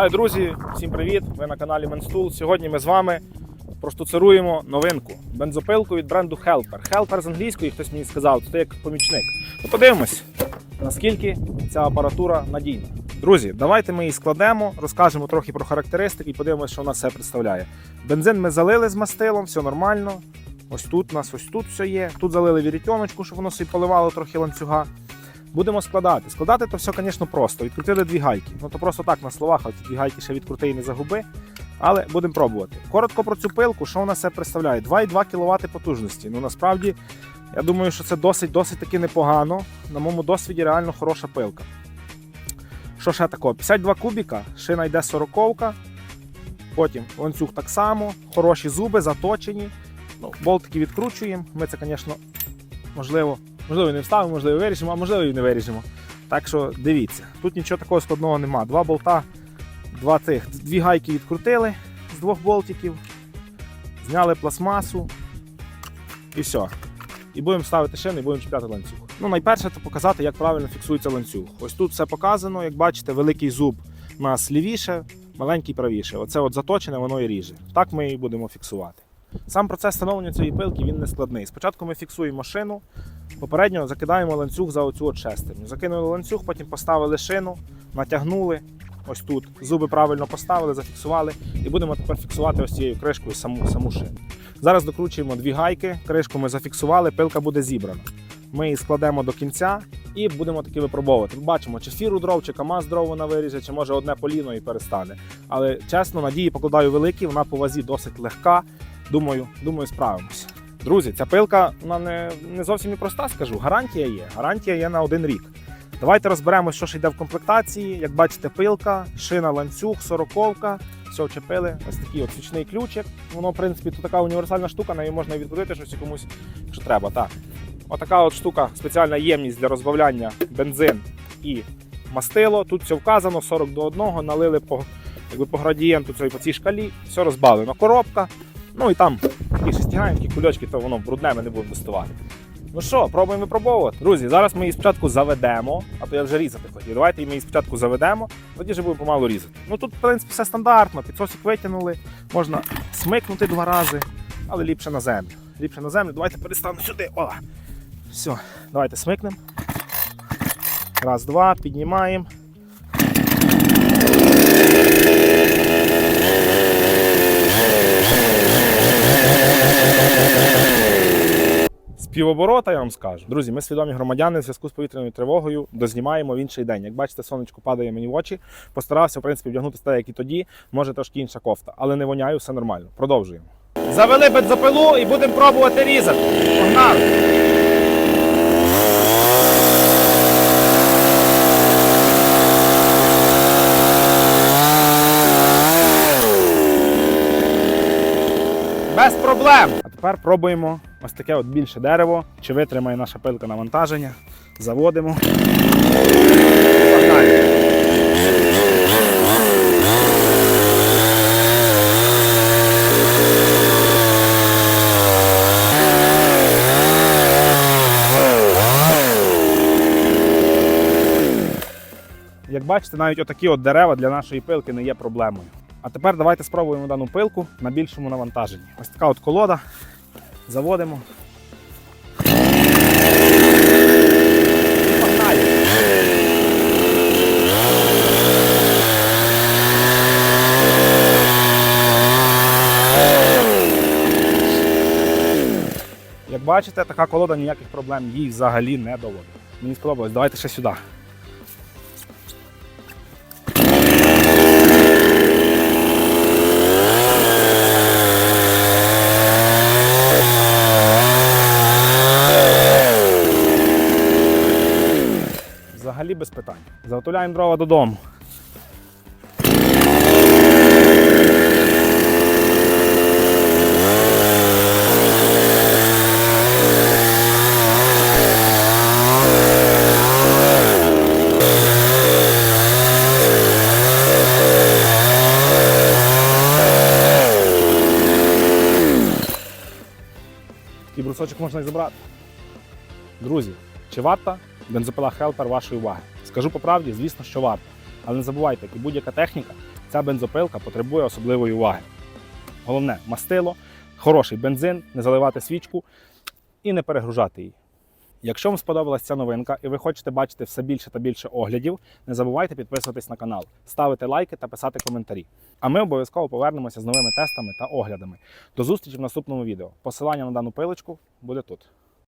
Вітаю, друзі! Всім привіт! Ви на каналі Менстул. Сьогодні ми з вами проштуцируємо новинку бензопилку від бренду Helper. Helper з англійської, хтось мені сказав, це як помічник. Ну, подивимось, наскільки ця апаратура надійна. Друзі, давайте ми її складемо, розкажемо трохи про характеристики і подивимося, що вона все представляє. Бензин ми залили з мастилом, все нормально. Ось тут у нас ось тут все є. Тут залили вірітьоночку, щоб воно собі поливало трохи ланцюга. Будемо складати. Складати то все, звісно, просто. Відкрутили дві гайки. Ну то просто так на словах, а ці дві гайки ще відкрути і не загуби. Але будемо пробувати. Коротко про цю пилку, що вона себе представляє? 2,2 кВт потужності. Ну насправді, я думаю, що це досить досить таки непогано. На моєму досвіді реально хороша пилка. Що ще такого? 52 кубіка, шина йде 40 Потім ланцюг так само, хороші зуби, заточені. Ну, болтики відкручуємо. Ми це, звісно, можливо, можливо, не вставимо, можливо, виріжемо, а можливо, і не виріжемо. Так що дивіться, тут нічого такого складного нема. Два болта, два цих, дві гайки відкрутили з двох болтиків, зняли пластмасу і все. І будемо ставити шини і будемо чіпляти ланцюг. Ну, найперше це показати, як правильно фіксується ланцюг. Ось тут все показано, як бачите, великий зуб у нас лівіше, маленький правіше. Оце от заточене, воно і ріже. Так ми і будемо фіксувати. Сам процес встановлення цієї пилки він не складний. Спочатку ми фіксуємо шину, попередньо закидаємо ланцюг за оцю от шестерню. Закинули ланцюг, потім поставили шину, натягнули. Ось тут зуби правильно поставили, зафіксували, і будемо тепер фіксувати ось цією кришкою саму, саму шину. Зараз докручуємо дві гайки, кришку ми зафіксували, пилка буде зібрана. Ми її складемо до кінця і будемо таки випробовувати. Бачимо, чи фіру дров, чи камаз дров вона виріже, чи може одне поліно і перестане. Але чесно, надії покладаю великі, вона по вазі досить легка. Думаю, думаю, справимося. Друзі, ця пилка вона не, не зовсім і проста, скажу. Гарантія є. Гарантія є на один рік. Давайте розберемося, що ж йде в комплектації. Як бачите, пилка, шина ланцюг, сороковка. Все вчепили. Ось такий от свічний ключик. Воно, в принципі, тут така універсальна штука, нею можна відкрутити щось комусь, якщо треба. Так. Отака от штука, спеціальна ємність для розбавляння бензин і мастило. Тут все вказано, 40 до 1, налили по, якби, по градієнту цієї- по цій шкалі, все розбавлено. Коробка. Ну і там такі шестигранки, кульочки, то воно брудне, ми не будемо доставати. Ну що, пробуємо випробовувати. Друзі, зараз ми її спочатку заведемо, а то я вже різати хотів. Давайте ми її спочатку заведемо, тоді вже будемо помалу різати. Ну тут, в принципі, все стандартно, підсосик витягнули, можна смикнути два рази, але ліпше на землю. Ліпше на землю. Давайте перестану сюди. О! Все, давайте смикнемо. Раз, два, піднімаємо. Півоборота я вам скажу. Друзі, ми свідомі громадяни в зв'язку з повітряною тривогою дознімаємо в інший день. Як бачите, сонечко падає мені в очі. Постарався, в принципі, вдягнути те, як і тоді, може трошки інша кофта, але не воняю, все нормально. Продовжуємо. Завели бензопилу і будемо пробувати різати. Погнали! Без проблем. А тепер пробуємо ось таке от більше дерево, чи витримає наша пилка навантаження. Заводимо. Як бачите, навіть отакі от дерева для нашої пилки не є проблемою. А тепер давайте спробуємо дану пилку на більшому навантаженні. Ось така от колода. Заводимо. Як бачите, така колода ніяких проблем їй взагалі не доводить. Мені сподобалось. Давайте ще сюди. Взагалі без питань. Заготовляємо дрова додому. Такий брусочок можна і забрати. Друзі, чи варта бензопила Helper вашої уваги? Скажу по правді, звісно, що варто. Але не забувайте, як і будь-яка техніка, ця бензопилка потребує особливої уваги. Головне мастило, хороший бензин, не заливати свічку і не перегружати її. Якщо вам сподобалася ця новинка і ви хочете бачити все більше та більше оглядів, не забувайте підписуватись на канал, ставити лайки та писати коментарі. А ми обов'язково повернемося з новими тестами та оглядами. До зустрічі в наступному відео. Посилання на дану пилочку буде тут.